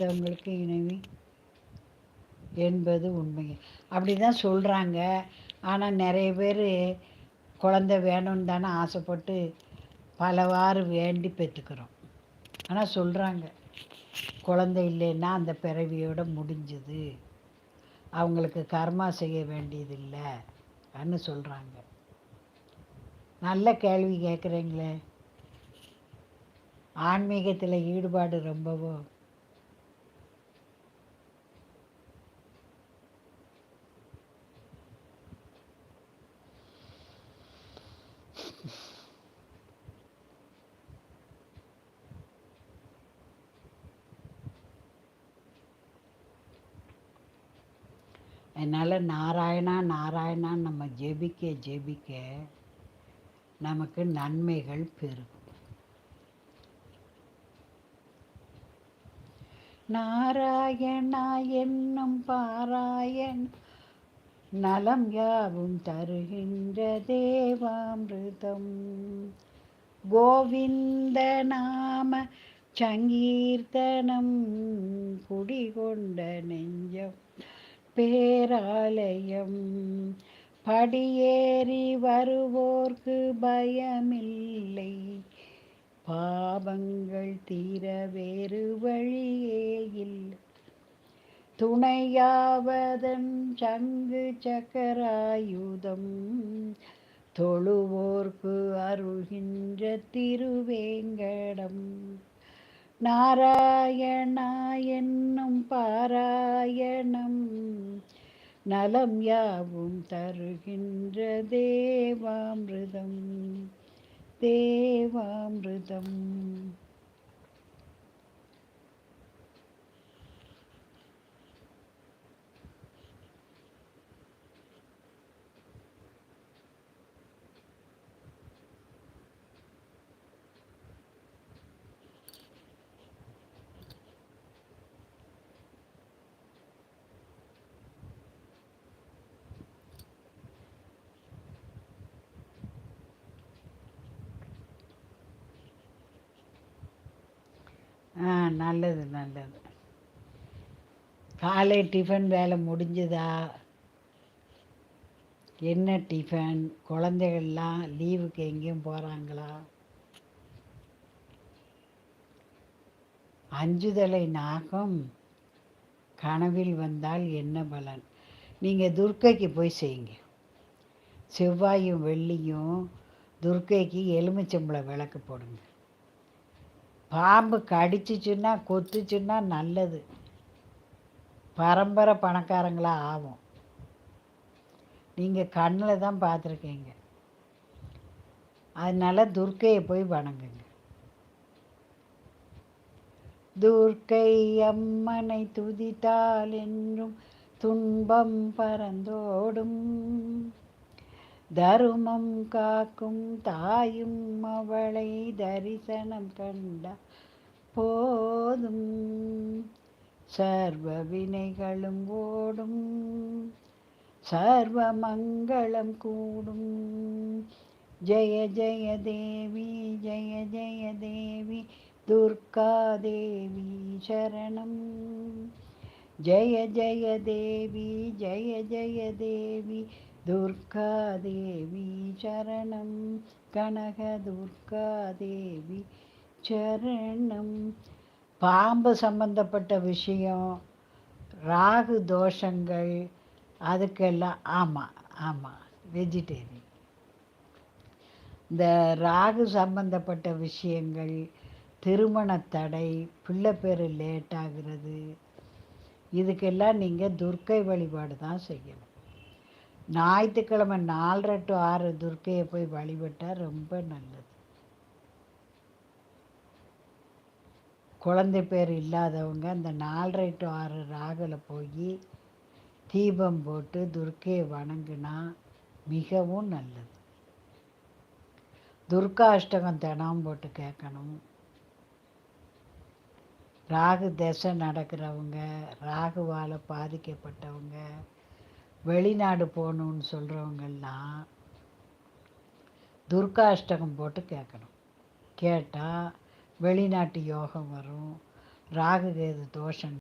மற்றவங்களுக்கு இணைவி என்பது உண்மை. அப்படி தான் சொல்கிறாங்க ஆனால் நிறைய பேர் குழந்த வேணும்னு தானே ஆசைப்பட்டு பலவாறு வேண்டி பெற்றுக்கிறோம் ஆனால் சொல்கிறாங்க குழந்தை இல்லைன்னா அந்த பிறவியோட முடிஞ்சுது. அவங்களுக்கு கர்மா செய்ய வேண்டியதில்லை அன்னு சொல்கிறாங்க நல்ல கேள்வி கேட்குறீங்களே ஆன்மீகத்தில் ஈடுபாடு ரொம்பவும் அதனால் நாராயணா நாராயணா நம்ம ஜெபிக்க ஜெபிக்க நமக்கு நன்மைகள் பெருகும் நாராயணா என்னும் பாராயண் நலம் யாவும் தருகின்ற தேவாமிருதம். கோவிந்த நாம சங்கீர்த்தனம் குடிகொண்ட நெஞ்சம் பேராலயம். படியேறி வருவோர்க்கு பயமில்லை. பாவங்கள் தீர வேறு வழியே இல்லை. துணையாவதன் சங்கு சக்கராயுதம் தொழுவோர்க்கு அருகின்ற திருவேங்கடம். நாராயணா என்னும் பாராயணம் நலம் யாவும் தருகின்ற தேவாமிருதம். தேவாமிருதம். ஆ நல்லது நல்லது. காலை டிஃபன் வேலை முடிஞ்சுதா? என்ன டிஃபன் குழந்தைகள்லாம் லீவுக்கு எங்கேயும் போகிறாங்களா அஞ்சுதலை நாகம் கனவில் வந்தால் என்ன பலன்? நீங்கள் துர்க்கைக்கு போய் செய்யுங்க. செவ்வாயும் வெள்ளியும் துர்க்கைக்கு எலுமிச்சம்பளை விளக்கு போடுங்க. பாம்பு கடிச்சிச்சுன்னா கொத்துச்சுன்னா நல்லது. பரம்பரை பணக்காரங்களாக ஆகும் நீங்கள் கண்ணில் தான் பார்த்துருக்கீங்க அதனால் துர்க்கையை போய் வணங்குங்க. துர்க்கை அம்மனை துதித்தால் என்றும் துன்பம் பறந்தோடும் தருமம் காக்கும் தாயும் அவளை தரிசனம் கண்ட போதும். சர்வ வினைகளும் ஓடும். சர்வ மங்களம் கூடும். ஜெய ஜெய தேவி ஜெய ஜெய தேவி துர்கா தேவி சரணம். ஜெய ஜெய தேவி ஜெய ஜெய தேவி துர்காதேவி சரணம். கனக துர்காதேவி சரணம். பாம்பு சம்பந்தப்பட்ட விஷயம் ராகு தோஷங்கள் அதுக்கெல்லாம் ஆமாம் ஆமாம் வெஜிடேரியன் இந்த ராகு சம்பந்தப்பட்ட விஷயங்கள் திருமண தடை பிள்ளை பேர் லேட் ஆகிறது இதுக்கெல்லாம் நீங்கள் துர்க்கை வழிபாடு தான் செய்யணும். ஞாயிற்றுக்கிழமை நாலரை டு ஆறு துர்க்கையை போய் வழிபட்டால் ரொம்ப நல்லது. குழந்தை பேர் இல்லாதவங்க அந்த நாலரை டு ஆறு ராகில் போய் தீபம் போட்டு துர்க்கையை வணங்கினா மிகவும் நல்லது. துர்கா அஷ்டகம் தினம் போட்டு கேட்கணும். ராகு தசை நடக்கிறவங்க ராகுவால் பாதிக்கப்பட்டவங்க வெளிநாடு போகணுன்னு சொல்கிறவங்கெல்லாம் துர்காஷ்டகம் போட்டு கேட்கணும். கேட்டால் வெளிநாட்டு யோகம் வரும் ராகு கேது தோஷம்